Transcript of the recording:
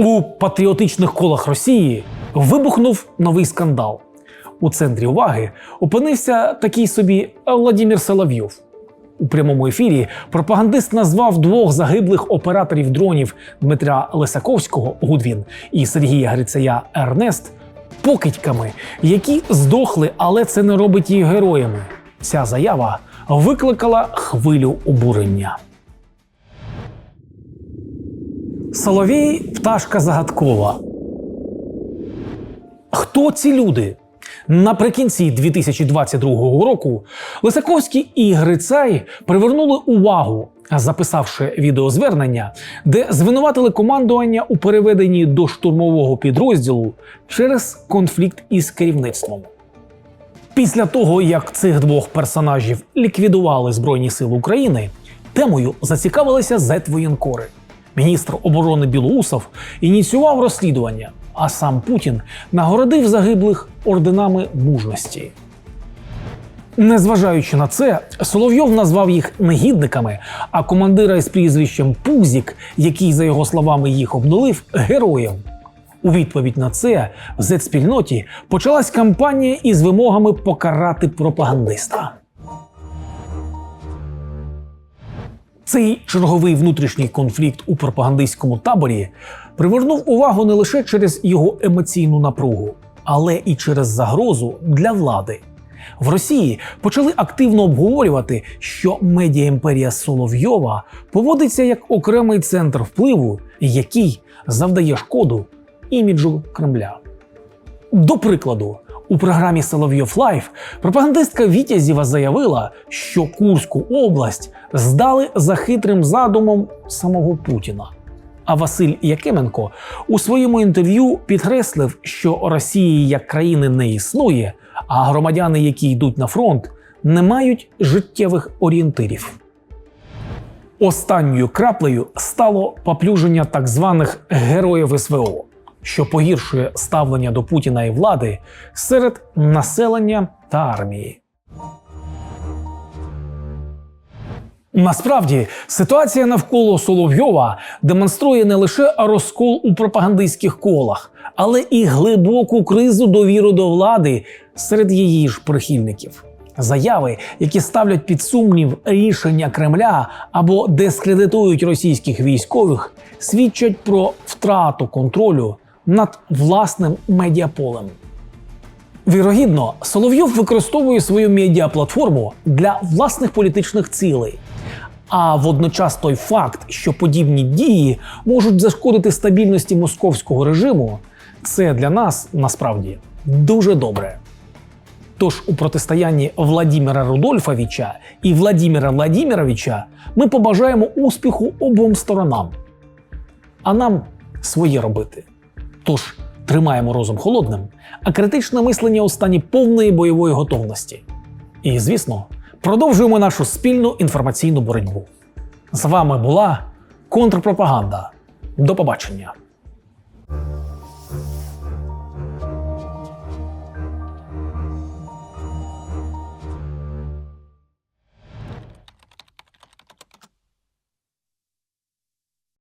У патріотичних колах Росії вибухнув новий скандал. У центрі уваги опинився такий собі Владимир Соловйов. У прямому ефірі пропагандист назвав двох загиблих операторів дронів Дмитра Лисаковського Гудвін і Сергія Грицая Ернест покидьками, які здохли, але це не робить їх героями. Ця заява викликала хвилю обурення. Соловій пташка загадкова. Хто ці люди? Наприкінці 2022 року Лисаковський і Грицай привернули увагу, записавши відеозвернення, де звинуватили командування у переведенні до штурмового підрозділу через конфлікт із керівництвом. Після того, як цих двох персонажів ліквідували Збройні Сили України, темою зацікавилися зет-воєнкори. Міністр оборони Білоусов ініціював розслідування, а сам Путін нагородив загиблих орденами мужності. Незважаючи на це, Соловйов назвав їх негідниками, а командира із прізвищем Пузік, який, за його словами, їх обнулив, героєм. У відповідь на це в зет-спільноті почалась кампанія із вимогами покарати пропагандиста. Цей черговий внутрішній конфлікт у пропагандистському таборі привернув увагу не лише через його емоційну напругу, але і через загрозу для влади. В Росії почали активно обговорювати, що медіаімперія Соловйова поводиться як окремий центр впливу, який завдає шкоду іміджу Кремля. До прикладу, у програмі Соловйов Лайф пропагандистка Вітязєва заявила, що Курську область здали за хитрим задумом самого Путіна. А Василь Якименко у своєму інтерв'ю підкреслив, що Росії як країни не існує, а громадяни, які йдуть на фронт, не мають життєвих орієнтирів. Останньою краплею стало поплюження так званих героїв СВО, що погіршує ставлення до Путіна і влади серед населення та армії. Насправді ситуація навколо Соловйова демонструє не лише розкол у пропагандистських колах, але і глибоку кризу довіри до влади серед її ж прихильників. Заяви, які ставлять під сумнів рішення Кремля або дискредитують російських військових, свідчать про втрату контролю над власним медіаполем. Вірогідно, Соловйов використовує свою медіаплатформу для власних політичних цілей. А водночас той факт, що подібні дії можуть зашкодити стабільності московського режиму, це для нас насправді дуже добре. Тож у протистоянні Владимира Рудольфовича і Владимира Владимировича ми побажаємо успіху обом сторонам. А нам своє робити. Тож тримаємо розум холодним, а критичне мислення у стані повної бойової готовності. І, звісно, продовжуємо нашу спільну інформаційну боротьбу. З вами була контрпропаганда. До побачення!